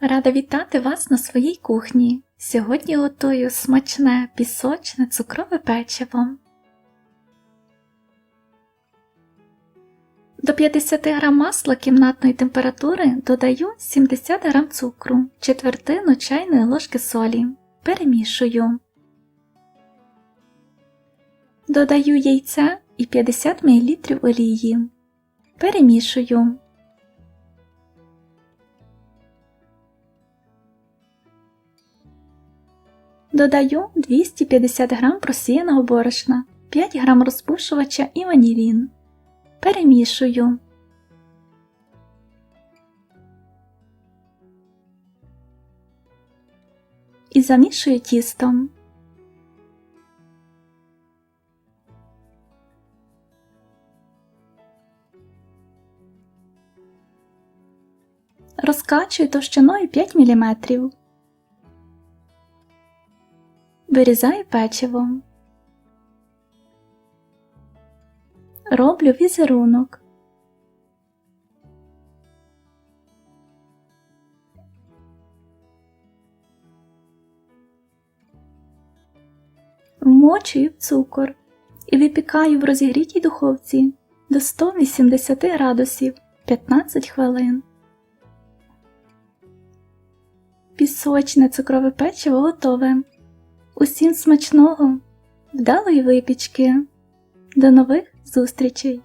Рада вітати вас на своїй кухні. Сьогодні готую смачне пісочне цукрове печиво. До 50 г масла кімнатної температури додаю 70 г цукру, четвертину чайної ложки солі. Перемішую. Додаю яйця і 50 мл олії. Перемішую. Додаю 250 г просіяного борошна, 5 г розпушувача і ванілін. Перемішую. І замішую тістом. Розкачую товщиною 5 мм. Вирізаю печиво. Роблю візерунок. Вмочую цукор і випікаю в розігрітій духовці до 180 градусів 15 хвилин. Пісочне цукрове печиво готове. Усім смачного, вдалої випічки. До нових зустрічей!